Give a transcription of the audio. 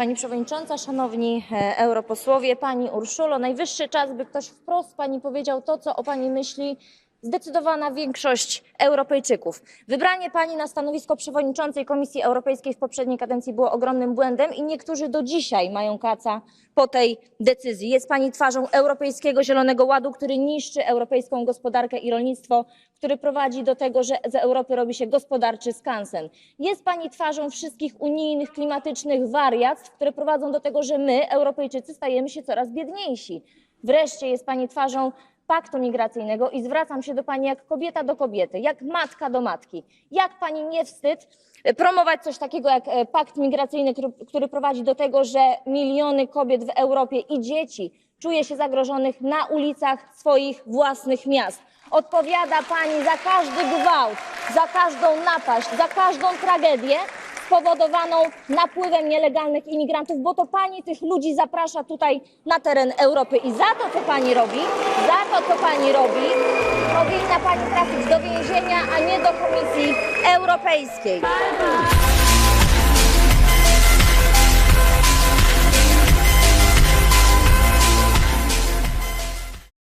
Pani Przewodnicząca, Szanowni e, Europosłowie, Pani Urszulo, najwyższy czas, by ktoś wprost Pani powiedział to, co o Pani myśli zdecydowana większość Europejczyków. Wybranie Pani na stanowisko przewodniczącej Komisji Europejskiej w poprzedniej kadencji było ogromnym błędem i niektórzy do dzisiaj mają kaca po tej decyzji. Jest Pani twarzą Europejskiego Zielonego Ładu, który niszczy europejską gospodarkę i rolnictwo, który prowadzi do tego, że z Europy robi się gospodarczy skansen. Jest Pani twarzą wszystkich unijnych klimatycznych wariactw, które prowadzą do tego, że my, Europejczycy, stajemy się coraz biedniejsi. Wreszcie jest Pani twarzą paktu migracyjnego i zwracam się do Pani jak kobieta do kobiety, jak matka do matki. Jak Pani nie wstyd promować coś takiego jak e, pakt migracyjny, który, który prowadzi do tego, że miliony kobiet w Europie i dzieci czuje się zagrożonych na ulicach swoich własnych miast. Odpowiada Pani za każdy gwałt, za każdą napaść, za każdą tragedię spowodowaną napływem nielegalnych imigrantów, bo to pani tych ludzi zaprasza tutaj na teren Europy i za to, co pani robi, za to, co pani robi, powinna pani trafić do więzienia, a nie do Komisji Europejskiej.